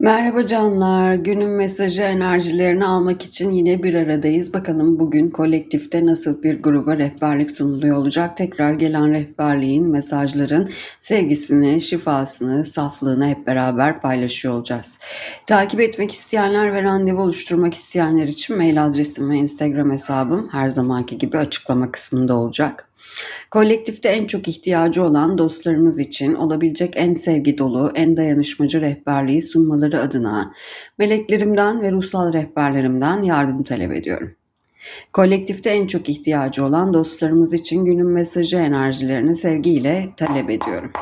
Merhaba canlar. Günün mesajı enerjilerini almak için yine bir aradayız. Bakalım bugün kolektifte nasıl bir gruba rehberlik sunuluyor olacak. Tekrar gelen rehberliğin, mesajların sevgisini, şifasını, saflığını hep beraber paylaşıyor olacağız. Takip etmek isteyenler ve randevu oluşturmak isteyenler için mail adresim ve Instagram hesabım her zamanki gibi açıklama kısmında olacak. Kolektifte en çok ihtiyacı olan dostlarımız için olabilecek en sevgi dolu, en dayanışmacı rehberliği sunmaları adına meleklerimden ve ruhsal rehberlerimden yardım talep ediyorum. Kolektifte en çok ihtiyacı olan dostlarımız için günün mesajı enerjilerini sevgiyle talep ediyorum.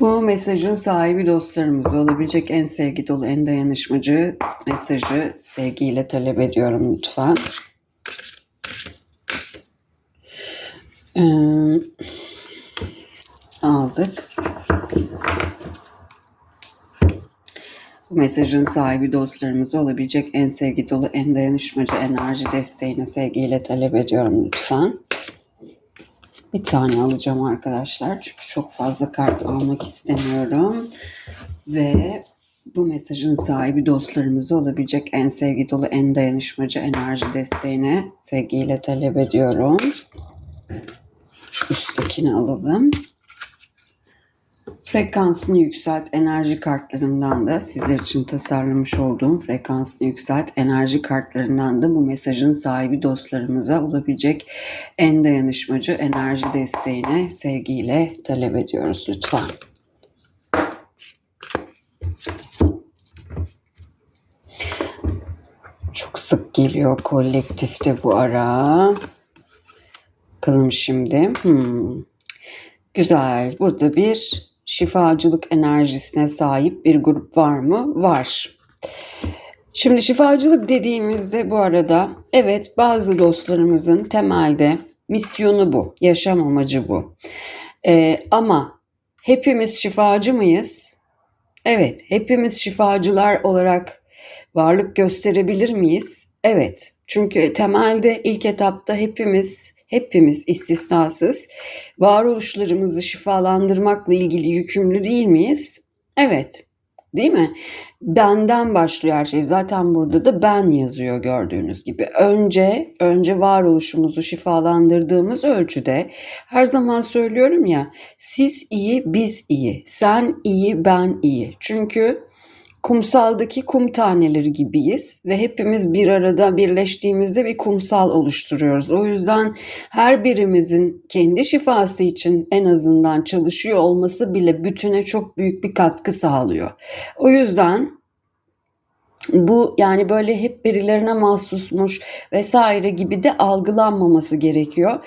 Bu mesajın sahibi dostlarımız olabilecek en sevgi dolu, en dayanışmacı mesajı sevgiyle talep ediyorum lütfen. Ee, aldık. Bu mesajın sahibi dostlarımız olabilecek en sevgi dolu, en dayanışmacı enerji desteğini sevgiyle talep ediyorum lütfen. Bir tane alacağım arkadaşlar. Çünkü çok fazla kart almak istemiyorum. Ve bu mesajın sahibi dostlarımız olabilecek en sevgi dolu, en dayanışmacı enerji desteğini sevgiyle talep ediyorum. Şu üsttekini alalım. Frekansını yükselt enerji kartlarından da sizler için tasarlamış olduğum frekansını yükselt enerji kartlarından da bu mesajın sahibi dostlarımıza olabilecek en dayanışmacı enerji desteğini sevgiyle talep ediyoruz lütfen. Çok sık geliyor kolektifte bu ara. Bakalım şimdi. Hmm. Güzel. Burada bir şifacılık enerjisine sahip bir grup var mı? Var. Şimdi şifacılık dediğimizde bu arada evet bazı dostlarımızın temelde misyonu bu, yaşam amacı bu. Ee, ama hepimiz şifacı mıyız? Evet, hepimiz şifacılar olarak varlık gösterebilir miyiz? Evet. Çünkü temelde ilk etapta hepimiz hepimiz istisnasız varoluşlarımızı şifalandırmakla ilgili yükümlü değil miyiz? Evet. Değil mi? Benden başlıyor her şey. Zaten burada da ben yazıyor gördüğünüz gibi. Önce önce varoluşumuzu şifalandırdığımız ölçüde her zaman söylüyorum ya siz iyi biz iyi. Sen iyi ben iyi. Çünkü kumsaldaki kum taneleri gibiyiz ve hepimiz bir arada birleştiğimizde bir kumsal oluşturuyoruz. O yüzden her birimizin kendi şifası için en azından çalışıyor olması bile bütüne çok büyük bir katkı sağlıyor. O yüzden bu yani böyle hep birilerine mahsusmuş vesaire gibi de algılanmaması gerekiyor.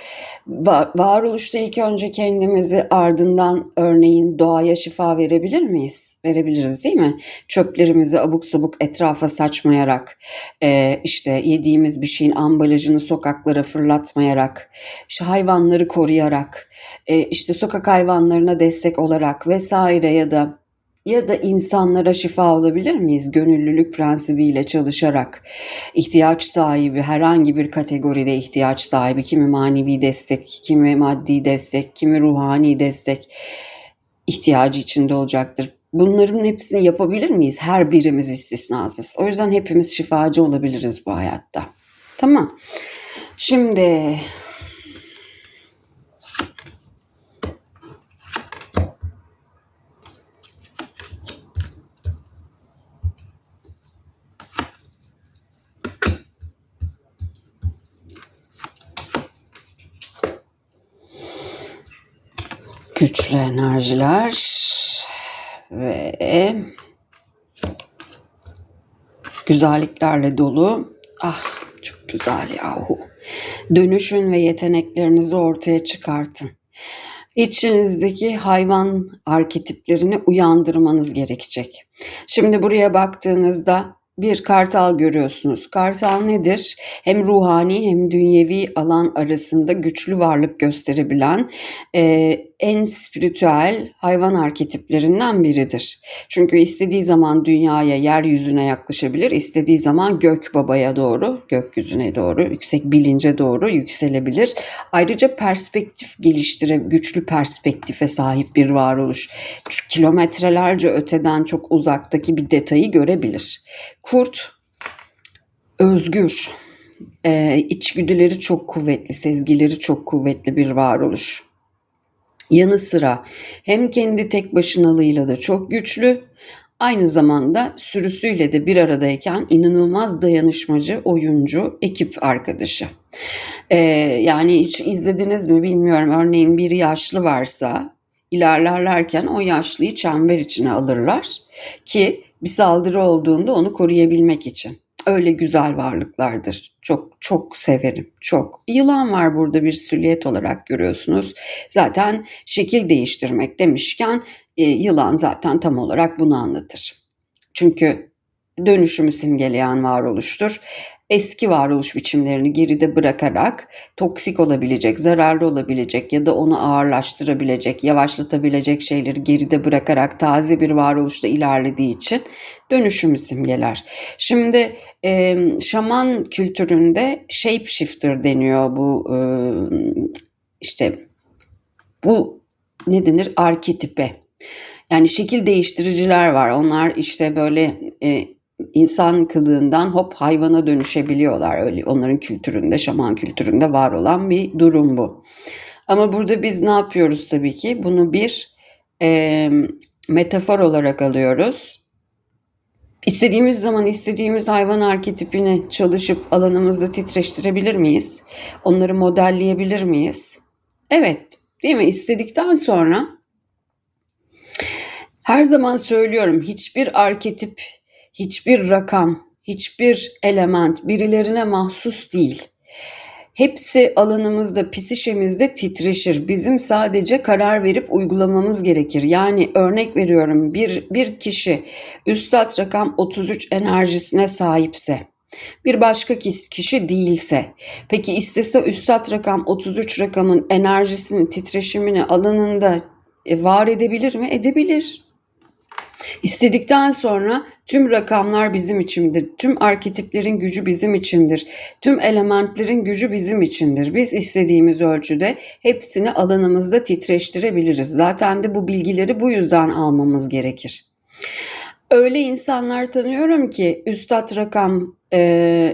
Var, varoluşta ilk önce kendimizi ardından örneğin doğaya şifa verebilir miyiz? Verebiliriz değil mi? Çöplerimizi abuk sabuk etrafa saçmayarak, e, işte yediğimiz bir şeyin ambalajını sokaklara fırlatmayarak, işte hayvanları koruyarak, e, işte sokak hayvanlarına destek olarak vesaire ya da ya da insanlara şifa olabilir miyiz? Gönüllülük prensibiyle çalışarak ihtiyaç sahibi herhangi bir kategoride ihtiyaç sahibi kimi manevi destek, kimi maddi destek, kimi ruhani destek ihtiyacı içinde olacaktır. Bunların hepsini yapabilir miyiz? Her birimiz istisnasız. O yüzden hepimiz şifacı olabiliriz bu hayatta. Tamam. Şimdi güçlü enerjiler ve güzelliklerle dolu. Ah çok güzel yahu. Dönüşün ve yeteneklerinizi ortaya çıkartın. İçinizdeki hayvan arketiplerini uyandırmanız gerekecek. Şimdi buraya baktığınızda bir kartal görüyorsunuz. Kartal nedir? Hem ruhani hem dünyevi alan arasında güçlü varlık gösterebilen, e, en spiritüel hayvan arketiplerinden biridir. Çünkü istediği zaman dünyaya, yeryüzüne yaklaşabilir, istediği zaman gök babaya doğru, gökyüzüne doğru, yüksek bilince doğru yükselebilir. Ayrıca perspektif geliştire, güçlü perspektife sahip bir varoluş. Kilometrelerce öteden çok uzaktaki bir detayı görebilir. Kurt özgür, e, içgüdüleri çok kuvvetli, sezgileri çok kuvvetli bir varoluş. Yanı sıra hem kendi tek başınalığıyla da çok güçlü, aynı zamanda sürüsüyle de bir aradayken inanılmaz dayanışmacı, oyuncu, ekip arkadaşı. Ee, yani hiç izlediniz mi bilmiyorum. Örneğin bir yaşlı varsa ilerlerlerken o yaşlıyı çember içine alırlar ki bir saldırı olduğunda onu koruyabilmek için öyle güzel varlıklardır. Çok çok severim. Çok. Yılan var burada bir süliyet olarak görüyorsunuz. Zaten şekil değiştirmek demişken e, yılan zaten tam olarak bunu anlatır. Çünkü dönüşümü simgeleyen varoluştur eski varoluş biçimlerini geride bırakarak toksik olabilecek, zararlı olabilecek ya da onu ağırlaştırabilecek, yavaşlatabilecek şeyleri geride bırakarak taze bir varoluşta ilerlediği için dönüşümü simgeler. Şimdi e, şaman kültüründe shapeshifter deniyor bu e, işte bu ne denir arketipe. Yani şekil değiştiriciler var. Onlar işte böyle e, insan kılığından hop hayvana dönüşebiliyorlar. Öyle onların kültüründe, şaman kültüründe var olan bir durum bu. Ama burada biz ne yapıyoruz tabii ki? Bunu bir e, metafor olarak alıyoruz. İstediğimiz zaman istediğimiz hayvan arketipini çalışıp alanımızda titreştirebilir miyiz? Onları modelleyebilir miyiz? Evet, değil mi? İstedikten sonra her zaman söylüyorum hiçbir arketip hiçbir rakam, hiçbir element birilerine mahsus değil. Hepsi alanımızda, psişemizde titreşir. Bizim sadece karar verip uygulamamız gerekir. Yani örnek veriyorum bir, bir kişi üstad rakam 33 enerjisine sahipse, bir başka kişi değilse, peki istese üstad rakam 33 rakamın enerjisini, titreşimini alanında e, var edebilir mi? Edebilir. İstedikten sonra tüm rakamlar bizim içindir. Tüm arketiplerin gücü bizim içindir. Tüm elementlerin gücü bizim içindir. Biz istediğimiz ölçüde hepsini alanımızda titreştirebiliriz. Zaten de bu bilgileri bu yüzden almamız gerekir. Öyle insanlar tanıyorum ki üstad rakam e,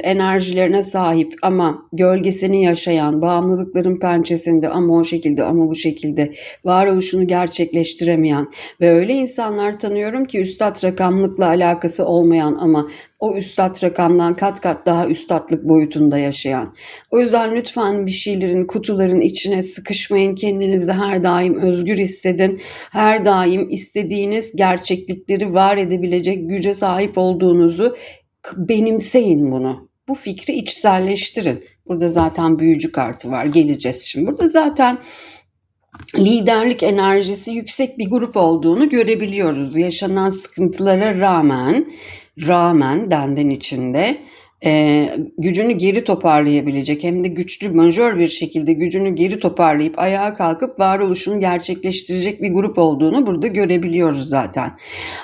enerjilerine sahip ama gölgesini yaşayan, bağımlılıkların pençesinde ama o şekilde ama bu şekilde varoluşunu gerçekleştiremeyen ve öyle insanlar tanıyorum ki üstad rakamlıkla alakası olmayan ama o üstad rakamdan kat kat daha üstadlık boyutunda yaşayan. O yüzden lütfen bir şeylerin, kutuların içine sıkışmayın. Kendinizi her daim özgür hissedin. Her daim istediğiniz gerçeklikleri var edebilecek güce sahip olduğunuzu benimseyin bunu. Bu fikri içselleştirin. Burada zaten büyücü kartı var. Geleceğiz şimdi. Burada zaten liderlik enerjisi yüksek bir grup olduğunu görebiliyoruz. Yaşanan sıkıntılara rağmen rağmen denden içinde e, gücünü geri toparlayabilecek hem de güçlü majör bir şekilde gücünü geri toparlayıp ayağa kalkıp varoluşunu gerçekleştirecek bir grup olduğunu burada görebiliyoruz zaten.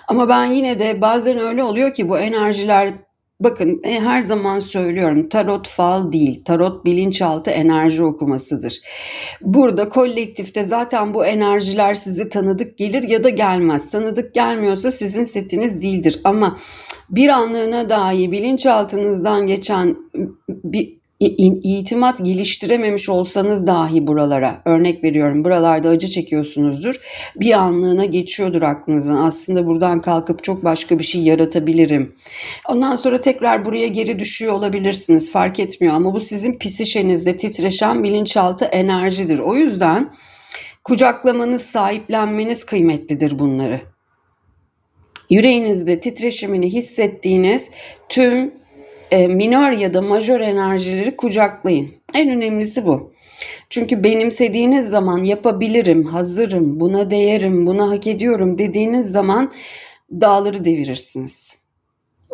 Ama ben yine de bazen öyle oluyor ki bu enerjiler Bakın e, her zaman söylüyorum tarot fal değil. Tarot bilinçaltı enerji okumasıdır. Burada kolektifte zaten bu enerjiler sizi tanıdık gelir ya da gelmez. Tanıdık gelmiyorsa sizin setiniz değildir. Ama bir anlığına dahi bilinçaltınızdan geçen bir itimat geliştirememiş olsanız dahi buralara örnek veriyorum buralarda acı çekiyorsunuzdur. Bir anlığına geçiyordur aklınızın. Aslında buradan kalkıp çok başka bir şey yaratabilirim. Ondan sonra tekrar buraya geri düşüyor olabilirsiniz fark etmiyor. Ama bu sizin psişenizde titreşen bilinçaltı enerjidir. O yüzden kucaklamanız sahiplenmeniz kıymetlidir bunları. Yüreğinizde titreşimini hissettiğiniz tüm e, minor ya da majör enerjileri kucaklayın. En önemlisi bu. Çünkü benimsediğiniz zaman yapabilirim, hazırım, buna değerim, buna hak ediyorum dediğiniz zaman dağları devirirsiniz.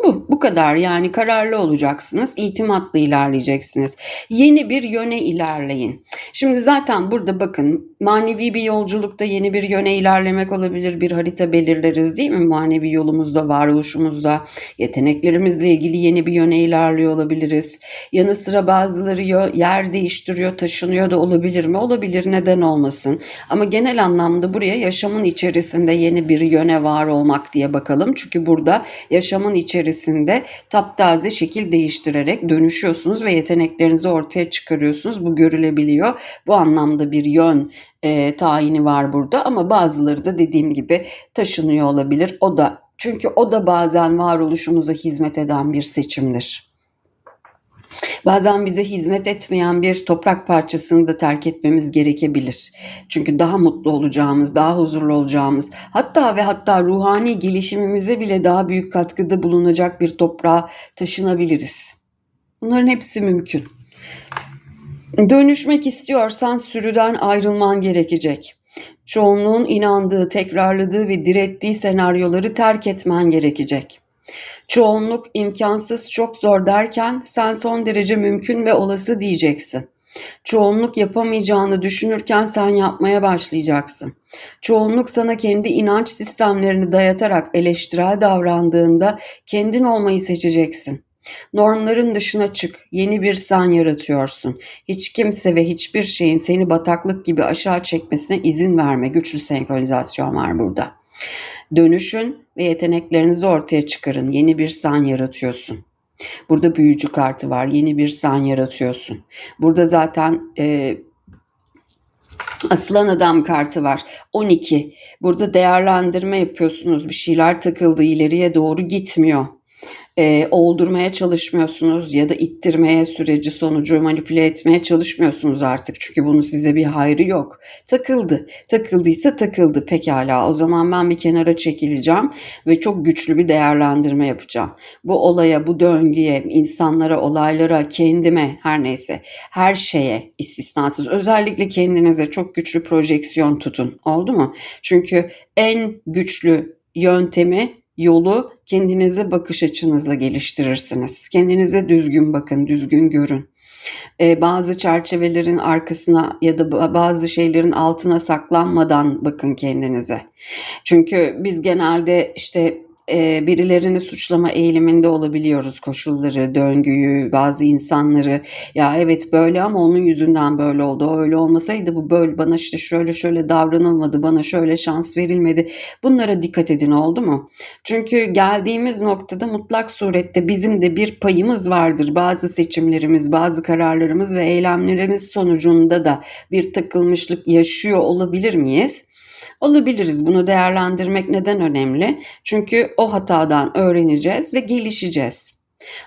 Bu, bu kadar yani kararlı olacaksınız, itimatla ilerleyeceksiniz. Yeni bir yöne ilerleyin. Şimdi zaten burada bakın manevi bir yolculukta yeni bir yöne ilerlemek olabilir. Bir harita belirleriz değil mi? Manevi yolumuzda, varoluşumuzda, yeteneklerimizle ilgili yeni bir yöne ilerliyor olabiliriz. Yanı sıra bazıları yer değiştiriyor, taşınıyor da olabilir mi? Olabilir, neden olmasın? Ama genel anlamda buraya yaşamın içerisinde yeni bir yöne var olmak diye bakalım. Çünkü burada yaşamın içerisinde taptaze şekil değiştirerek dönüşüyorsunuz ve yeteneklerinizi ortaya çıkarıyorsunuz. Bu görülebiliyor. Bu anlamda bir yön e, tayini var burada ama bazıları da dediğim gibi taşınıyor olabilir. O da çünkü o da bazen varoluşumuza hizmet eden bir seçimdir. Bazen bize hizmet etmeyen bir toprak parçasını da terk etmemiz gerekebilir. Çünkü daha mutlu olacağımız, daha huzurlu olacağımız, hatta ve hatta ruhani gelişimimize bile daha büyük katkıda bulunacak bir toprağa taşınabiliriz. Bunların hepsi mümkün. Dönüşmek istiyorsan sürüden ayrılman gerekecek. Çoğunluğun inandığı, tekrarladığı ve direttiği senaryoları terk etmen gerekecek. Çoğunluk imkansız çok zor derken sen son derece mümkün ve olası diyeceksin. Çoğunluk yapamayacağını düşünürken sen yapmaya başlayacaksın. Çoğunluk sana kendi inanç sistemlerini dayatarak eleştirel davrandığında kendin olmayı seçeceksin. Normların dışına çık, yeni bir sen yaratıyorsun. Hiç kimse ve hiçbir şeyin seni bataklık gibi aşağı çekmesine izin verme. Güçlü senkronizasyon var burada. Dönüşün ve yeteneklerinizi ortaya çıkarın. Yeni bir sen yaratıyorsun. Burada büyücü kartı var. Yeni bir sen yaratıyorsun. Burada zaten e, Aslan adam kartı var. 12. Burada değerlendirme yapıyorsunuz. Bir şeyler takıldı ileriye doğru gitmiyor e, oldurmaya çalışmıyorsunuz ya da ittirmeye süreci sonucu manipüle etmeye çalışmıyorsunuz artık. Çünkü bunun size bir hayrı yok. Takıldı. Takıldıysa takıldı pekala. O zaman ben bir kenara çekileceğim ve çok güçlü bir değerlendirme yapacağım. Bu olaya, bu döngüye, insanlara, olaylara, kendime her neyse her şeye istisnasız özellikle kendinize çok güçlü projeksiyon tutun. Oldu mu? Çünkü en güçlü yöntemi yolu kendinize bakış açınızla geliştirirsiniz. Kendinize düzgün bakın, düzgün görün. Ee, bazı çerçevelerin arkasına ya da bazı şeylerin altına saklanmadan bakın kendinize. Çünkü biz genelde işte birilerini suçlama eğiliminde olabiliyoruz koşulları, döngüyü, bazı insanları. Ya evet böyle ama onun yüzünden böyle oldu. O öyle olmasaydı bu böyle bana işte şöyle şöyle davranılmadı, bana şöyle şans verilmedi. Bunlara dikkat edin oldu mu? Çünkü geldiğimiz noktada mutlak surette bizim de bir payımız vardır. Bazı seçimlerimiz, bazı kararlarımız ve eylemlerimiz sonucunda da bir takılmışlık yaşıyor olabilir miyiz? Olabiliriz. Bunu değerlendirmek neden önemli? Çünkü o hatadan öğreneceğiz ve gelişeceğiz.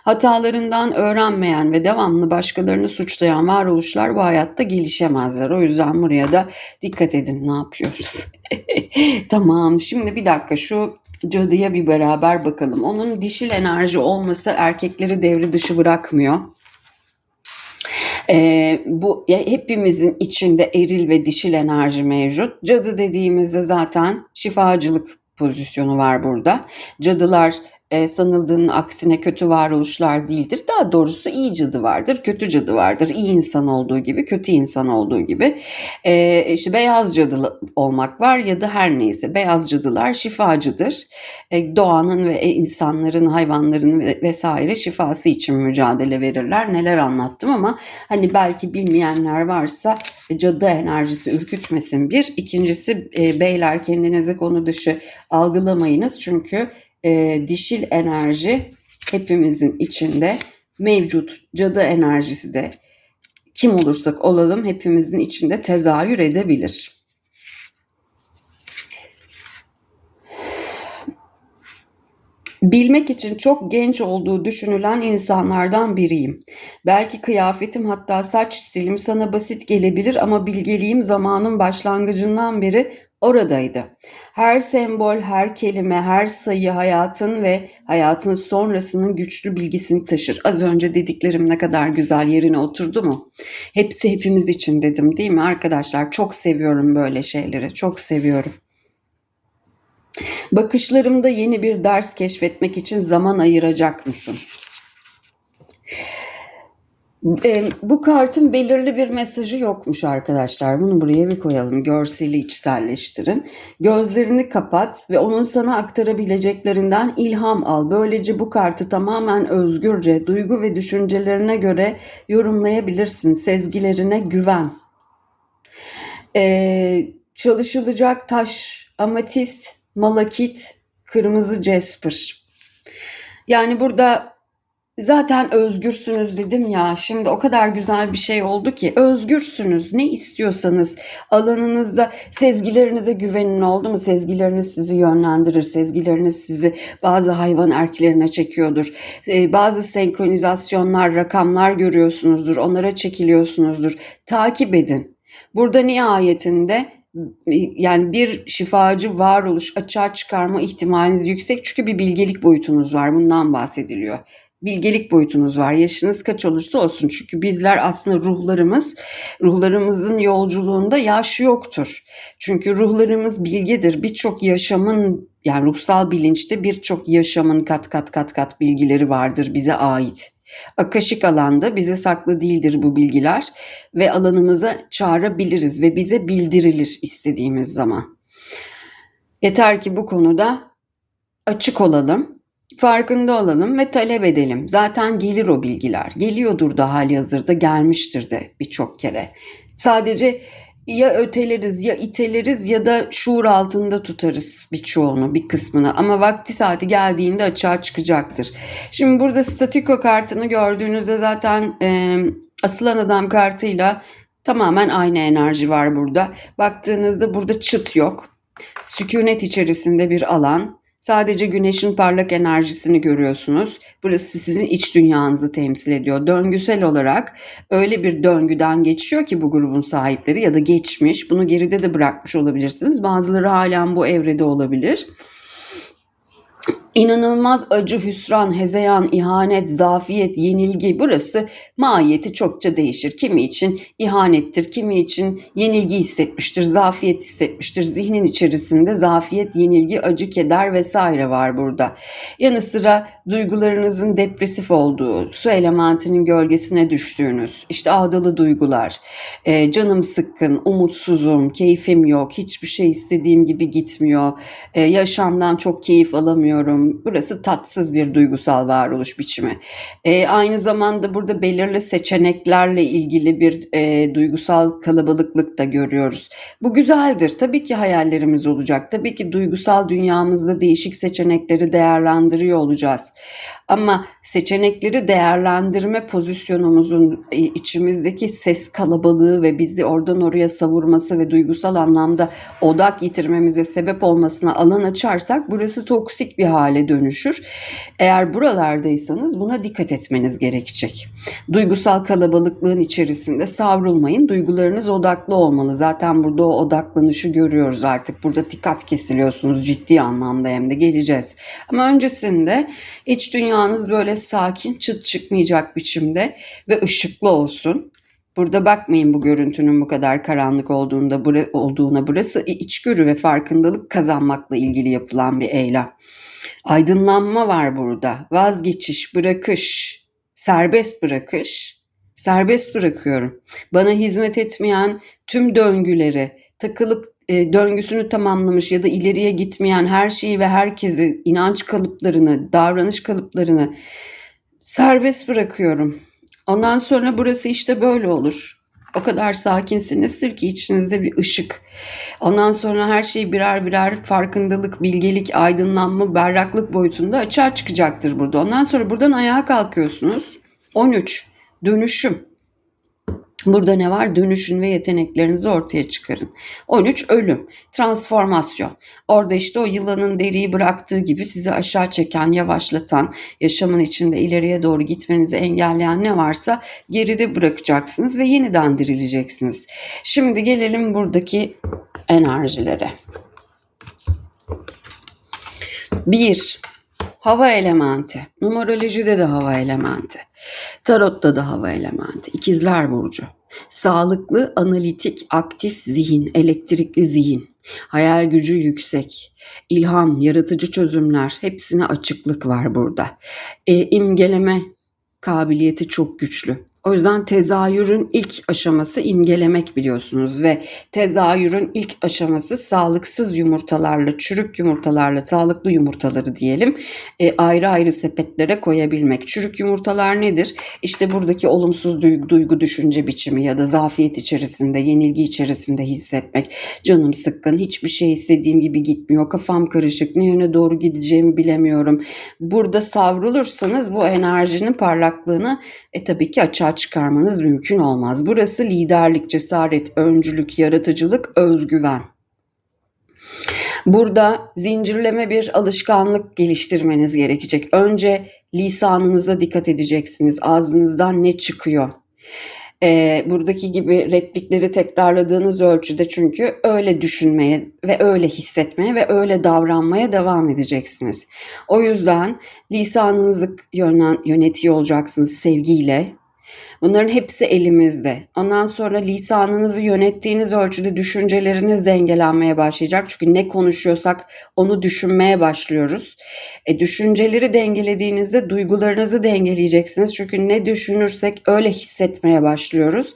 Hatalarından öğrenmeyen ve devamlı başkalarını suçlayan varoluşlar bu hayatta gelişemezler. O yüzden buraya da dikkat edin ne yapıyoruz. tamam şimdi bir dakika şu cadıya bir beraber bakalım. Onun dişil enerji olması erkekleri devre dışı bırakmıyor. E, bu ya hepimizin içinde eril ve dişil enerji mevcut. Cadı dediğimizde zaten şifacılık pozisyonu var burada. Cadılar e, sanıldığının aksine kötü varoluşlar değildir. Daha doğrusu iyi cadı vardır, kötü cadı vardır. İyi insan olduğu gibi, kötü insan olduğu gibi. E, işte beyaz cadı olmak var ya da her neyse. Beyaz cadılar şifacıdır. E, doğanın ve insanların, hayvanların vesaire şifası için mücadele verirler. Neler anlattım ama hani belki bilmeyenler varsa cadı enerjisi ürkütmesin bir. İkincisi e, beyler kendinizi konu dışı algılamayınız çünkü e, dişil enerji hepimizin içinde mevcut. Cadı enerjisi de kim olursak olalım hepimizin içinde tezahür edebilir. Bilmek için çok genç olduğu düşünülen insanlardan biriyim. Belki kıyafetim hatta saç stilim sana basit gelebilir ama bilgeliğim zamanın başlangıcından beri oradaydı. Her sembol, her kelime, her sayı hayatın ve hayatın sonrasının güçlü bilgisini taşır. Az önce dediklerim ne kadar güzel yerine oturdu mu? Hepsi hepimiz için dedim değil mi arkadaşlar? Çok seviyorum böyle şeyleri. Çok seviyorum. Bakışlarımda yeni bir ders keşfetmek için zaman ayıracak mısın? E, bu kartın belirli bir mesajı yokmuş arkadaşlar. Bunu buraya bir koyalım. Görseli içselleştirin. Gözlerini kapat ve onun sana aktarabileceklerinden ilham al. Böylece bu kartı tamamen özgürce, duygu ve düşüncelerine göre yorumlayabilirsin. Sezgilerine güven. E, çalışılacak taş, amatist, malakit, kırmızı jasper. Yani burada Zaten özgürsünüz dedim ya. Şimdi o kadar güzel bir şey oldu ki özgürsünüz. Ne istiyorsanız alanınızda sezgilerinize güvenin oldu mu? Sezgileriniz sizi yönlendirir. Sezgileriniz sizi bazı hayvan erklerine çekiyordur. Ee, bazı senkronizasyonlar, rakamlar görüyorsunuzdur. Onlara çekiliyorsunuzdur. Takip edin. Burada nihayetinde yani bir şifacı varoluş açığa çıkarma ihtimaliniz yüksek çünkü bir bilgelik boyutunuz var. Bundan bahsediliyor bilgelik boyutunuz var. Yaşınız kaç olursa olsun. Çünkü bizler aslında ruhlarımız, ruhlarımızın yolculuğunda yaş yoktur. Çünkü ruhlarımız bilgedir. Birçok yaşamın yani ruhsal bilinçte birçok yaşamın kat kat kat kat bilgileri vardır bize ait. Akaşik alanda bize saklı değildir bu bilgiler ve alanımıza çağırabiliriz ve bize bildirilir istediğimiz zaman. Yeter ki bu konuda açık olalım farkında olalım ve talep edelim. Zaten gelir o bilgiler. Geliyordur da hali hazırda gelmiştir de birçok kere. Sadece ya öteleriz ya iteleriz ya da şuur altında tutarız birçoğunu bir kısmını ama vakti saati geldiğinde açığa çıkacaktır. Şimdi burada statiko kartını gördüğünüzde zaten e, asılan adam kartıyla tamamen aynı enerji var burada. Baktığınızda burada çıt yok. Sükunet içerisinde bir alan Sadece güneşin parlak enerjisini görüyorsunuz. Burası sizin iç dünyanızı temsil ediyor. Döngüsel olarak öyle bir döngüden geçiyor ki bu grubun sahipleri ya da geçmiş. Bunu geride de bırakmış olabilirsiniz. Bazıları halen bu evrede olabilir. İnanılmaz acı, hüsran, hezeyan, ihanet, zafiyet, yenilgi burası mahiyeti çokça değişir. Kimi için ihanettir, kimi için yenilgi hissetmiştir, zafiyet hissetmiştir. Zihnin içerisinde zafiyet, yenilgi, acı, keder vesaire var burada. Yanı sıra duygularınızın depresif olduğu, su elementinin gölgesine düştüğünüz, işte ağdalı duygular, e, canım sıkkın, umutsuzum, keyfim yok, hiçbir şey istediğim gibi gitmiyor, e, yaşamdan çok keyif alamıyorum, Burası tatsız bir duygusal varoluş biçimi. E, aynı zamanda burada belirli seçeneklerle ilgili bir e, duygusal kalabalıklık da görüyoruz. Bu güzeldir. Tabii ki hayallerimiz olacak. Tabii ki duygusal dünyamızda değişik seçenekleri değerlendiriyor olacağız. Ama seçenekleri değerlendirme pozisyonumuzun e, içimizdeki ses kalabalığı ve bizi oradan oraya savurması ve duygusal anlamda odak yitirmemize sebep olmasına alan açarsak burası toksik bir hale dönüşür. Eğer buralardaysanız buna dikkat etmeniz gerekecek. Duygusal kalabalıklığın içerisinde savrulmayın. Duygularınız odaklı olmalı. Zaten burada o odaklanışı görüyoruz artık. Burada dikkat kesiliyorsunuz ciddi anlamda hem de geleceğiz. Ama öncesinde iç dünya Dünyanız böyle sakin, çıt çıkmayacak biçimde ve ışıklı olsun. Burada bakmayın bu görüntünün bu kadar karanlık olduğunda bura, olduğuna. Burası içgörü ve farkındalık kazanmakla ilgili yapılan bir eylem. Aydınlanma var burada. Vazgeçiş, bırakış, serbest bırakış. Serbest bırakıyorum. Bana hizmet etmeyen tüm döngüleri, takılıp e, döngüsünü tamamlamış ya da ileriye gitmeyen her şeyi ve herkesi, inanç kalıplarını, davranış kalıplarını serbest bırakıyorum. Ondan sonra burası işte böyle olur. O kadar sakinsinizdir ki içinizde bir ışık. Ondan sonra her şey birer birer farkındalık, bilgelik, aydınlanma, berraklık boyutunda açığa çıkacaktır burada. Ondan sonra buradan ayağa kalkıyorsunuz. 13. Dönüşüm. Burada ne var? Dönüşün ve yeteneklerinizi ortaya çıkarın. 13 ölüm, transformasyon. Orada işte o yılanın deriyi bıraktığı gibi sizi aşağı çeken, yavaşlatan, yaşamın içinde ileriye doğru gitmenizi engelleyen ne varsa geride bırakacaksınız ve yeniden dirileceksiniz. Şimdi gelelim buradaki enerjilere. 1. Hava elementi. Numerolojide de hava elementi. Tarotta da hava elementi. İkizler Burcu. Sağlıklı, analitik, aktif zihin, elektrikli zihin. Hayal gücü yüksek. ilham, yaratıcı çözümler hepsine açıklık var burada. E, imgeleme kabiliyeti çok güçlü. O yüzden tezahürün ilk aşaması imgelemek biliyorsunuz ve tezahürün ilk aşaması sağlıksız yumurtalarla, çürük yumurtalarla, sağlıklı yumurtaları diyelim e, ayrı ayrı sepetlere koyabilmek. Çürük yumurtalar nedir? İşte buradaki olumsuz duygu, duygu düşünce biçimi ya da zafiyet içerisinde, yenilgi içerisinde hissetmek. Canım sıkkın, hiçbir şey istediğim gibi gitmiyor, kafam karışık, ne yöne doğru gideceğimi bilemiyorum. Burada savrulursanız bu enerjinin parlaklığını e tabii ki açığa çıkarmanız mümkün olmaz. Burası liderlik, cesaret, öncülük, yaratıcılık, özgüven. Burada zincirleme bir alışkanlık geliştirmeniz gerekecek. Önce lisanınıza dikkat edeceksiniz. Ağzınızdan ne çıkıyor? Ee, buradaki gibi replikleri tekrarladığınız ölçüde çünkü öyle düşünmeye ve öyle hissetmeye ve öyle davranmaya devam edeceksiniz. O yüzden lisanınızı yönen, yönetiyor olacaksınız sevgiyle, Bunların hepsi elimizde. Ondan sonra lisanınızı yönettiğiniz ölçüde düşünceleriniz dengelenmeye başlayacak. Çünkü ne konuşuyorsak onu düşünmeye başlıyoruz. E, düşünceleri dengelediğinizde duygularınızı dengeleyeceksiniz. Çünkü ne düşünürsek öyle hissetmeye başlıyoruz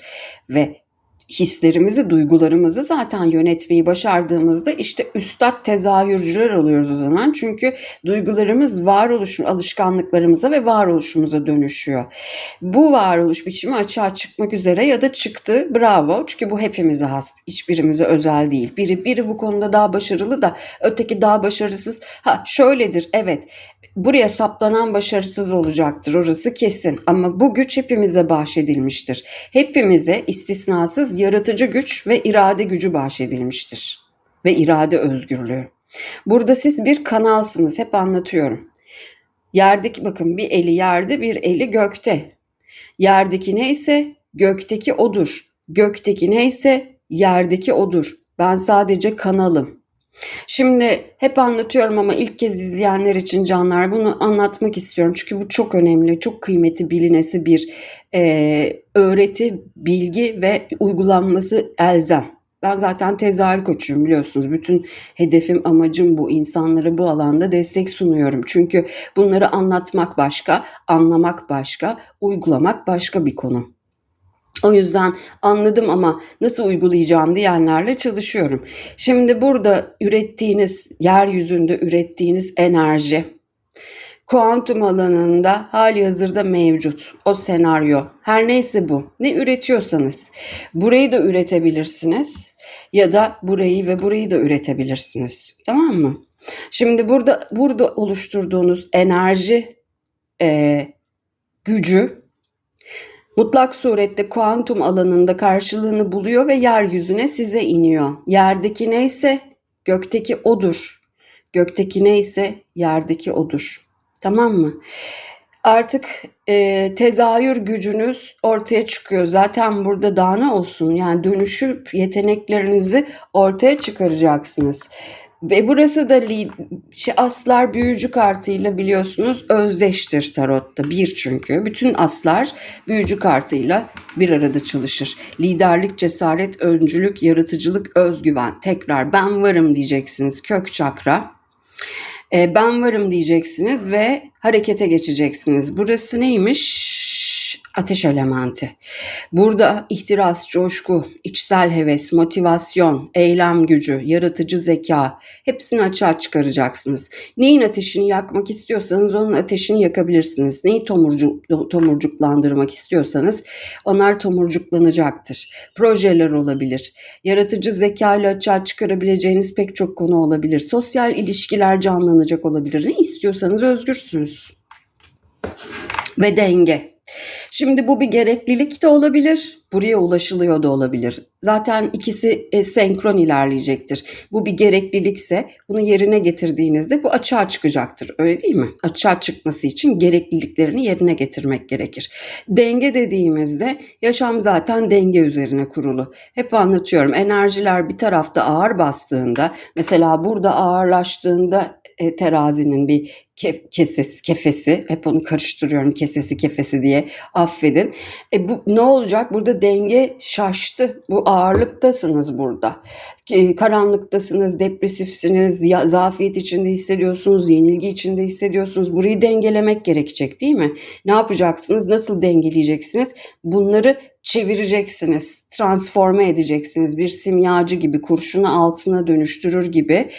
ve hislerimizi, duygularımızı zaten yönetmeyi başardığımızda işte üstad tezahürcüler oluyoruz o zaman. Çünkü duygularımız varoluş alışkanlıklarımıza ve varoluşumuza dönüşüyor. Bu varoluş biçimi açığa çıkmak üzere ya da çıktı. Bravo. Çünkü bu hepimize has. Hiçbirimize özel değil. Biri biri bu konuda daha başarılı da öteki daha başarısız. Ha şöyledir. Evet buraya saplanan başarısız olacaktır. Orası kesin. Ama bu güç hepimize bahşedilmiştir. Hepimize istisnasız yaratıcı güç ve irade gücü bahşedilmiştir. Ve irade özgürlüğü. Burada siz bir kanalsınız. Hep anlatıyorum. Yerdeki bakın bir eli yerde bir eli gökte. Yerdeki neyse gökteki odur. Gökteki neyse yerdeki odur. Ben sadece kanalım. Şimdi hep anlatıyorum ama ilk kez izleyenler için canlar bunu anlatmak istiyorum. Çünkü bu çok önemli, çok kıymeti bilinesi bir e, öğreti, bilgi ve uygulanması elzem. Ben zaten tezahür koçuyum biliyorsunuz. Bütün hedefim, amacım bu. İnsanlara bu alanda destek sunuyorum. Çünkü bunları anlatmak başka, anlamak başka, uygulamak başka bir konu. O yüzden anladım ama nasıl uygulayacağım diyenlerle çalışıyorum. Şimdi burada ürettiğiniz, yeryüzünde ürettiğiniz enerji kuantum alanında hali hazırda mevcut. O senaryo. Her neyse bu. Ne üretiyorsanız burayı da üretebilirsiniz ya da burayı ve burayı da üretebilirsiniz. Tamam mı? Şimdi burada burada oluşturduğunuz enerji e, gücü mutlak surette kuantum alanında karşılığını buluyor ve yeryüzüne size iniyor. Yerdeki neyse gökteki odur. Gökteki neyse yerdeki odur. Tamam mı? Artık e, tezahür gücünüz ortaya çıkıyor. Zaten burada daha ne olsun? Yani dönüşüp yeteneklerinizi ortaya çıkaracaksınız. Ve burası da şey, aslar büyücü kartıyla biliyorsunuz özdeştir tarotta. Bir çünkü. Bütün aslar büyücü kartıyla bir arada çalışır. Liderlik, cesaret, öncülük, yaratıcılık, özgüven. Tekrar ben varım diyeceksiniz. Kök çakra. E, ben varım diyeceksiniz ve harekete geçeceksiniz. Burası neymiş? Ateş elementi. Burada ihtiras, coşku, içsel heves, motivasyon, eylem gücü, yaratıcı zeka hepsini açığa çıkaracaksınız. Neyin ateşini yakmak istiyorsanız onun ateşini yakabilirsiniz. Neyi tomurcu, tomurcuklandırmak istiyorsanız onlar tomurcuklanacaktır. Projeler olabilir. Yaratıcı zeka ile açığa çıkarabileceğiniz pek çok konu olabilir. Sosyal ilişkiler canlanacak olabilir. Ne istiyorsanız özgürsünüz. Ve denge. Şimdi bu bir gereklilik de olabilir, buraya ulaşılıyor da olabilir. Zaten ikisi e, senkron ilerleyecektir. Bu bir gereklilikse bunu yerine getirdiğinizde bu açığa çıkacaktır. Öyle değil mi? Açığa çıkması için gerekliliklerini yerine getirmek gerekir. Denge dediğimizde yaşam zaten denge üzerine kurulu. Hep anlatıyorum. Enerjiler bir tarafta ağır bastığında, mesela burada ağırlaştığında e, terazinin bir ke- kesesi, kefesi, hep onu karıştırıyorum kesesi kefesi diye affedin. E bu ne olacak? Burada denge şaştı. Bu ağırlıktasınız burada. E, karanlıktasınız, depresifsiniz, ya, zafiyet içinde hissediyorsunuz, yenilgi içinde hissediyorsunuz. Burayı dengelemek gerekecek değil mi? Ne yapacaksınız? Nasıl dengeleyeceksiniz? Bunları çevireceksiniz, transforme edeceksiniz. Bir simyacı gibi, kurşunu altına dönüştürür gibi.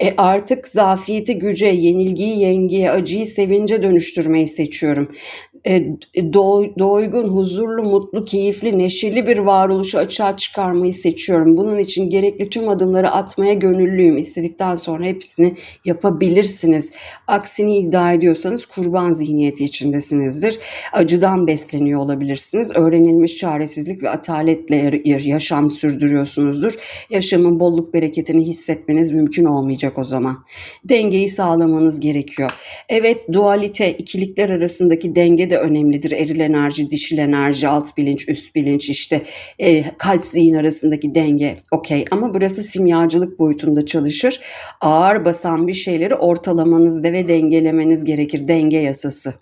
E artık zafiyeti güce, yenilgiyi yengeye, acıyı sevince dönüştürmeyi seçiyorum. E, do- doygun, huzurlu, mutlu, keyifli, neşeli bir varoluşu açığa çıkarmayı seçiyorum. Bunun için gerekli tüm adımları atmaya gönüllüyüm. İstedikten sonra hepsini yapabilirsiniz. Aksini iddia ediyorsanız kurban zihniyeti içindesinizdir. Acıdan besleniyor olabilirsiniz. Öğrenilmiş çaresizlik ve ataletle yaşam sürdürüyorsunuzdur. Yaşamın bolluk bereketini hissetmeniz mümkün olmayacak o zaman. Dengeyi sağlamanız gerekiyor. Evet dualite, ikilikler arasındaki denge de önemlidir. Eril enerji, dişil enerji, alt bilinç, üst bilinç işte e, kalp zihin arasındaki denge okey. Ama burası simyacılık boyutunda çalışır. Ağır basan bir şeyleri ortalamanızda ve dengelemeniz gerekir. Denge yasası.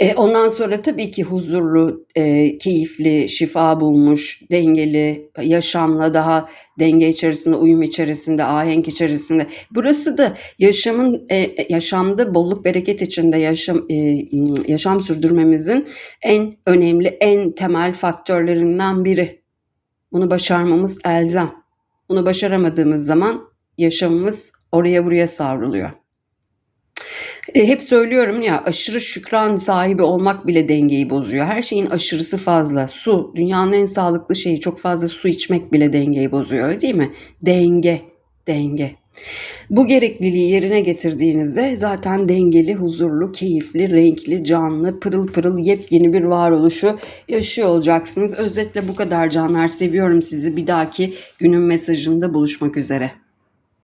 E, ondan sonra tabii ki huzurlu, e, keyifli, şifa bulmuş, dengeli, yaşamla daha denge içerisinde, uyum içerisinde, ahenk içerisinde. Burası da yaşamın e, yaşamda bolluk bereket içinde yaşam e, yaşam sürdürmemizin en önemli, en temel faktörlerinden biri. Bunu başarmamız elzem. Bunu başaramadığımız zaman yaşamımız oraya buraya savruluyor. E, hep söylüyorum ya aşırı şükran sahibi olmak bile dengeyi bozuyor. Her şeyin aşırısı fazla. Su, dünyanın en sağlıklı şeyi. Çok fazla su içmek bile dengeyi bozuyor öyle değil mi? Denge, denge. Bu gerekliliği yerine getirdiğinizde zaten dengeli, huzurlu, keyifli, renkli, canlı, pırıl pırıl yepyeni bir varoluşu yaşıyor olacaksınız. Özetle bu kadar canlar. Seviyorum sizi. Bir dahaki günün mesajında buluşmak üzere.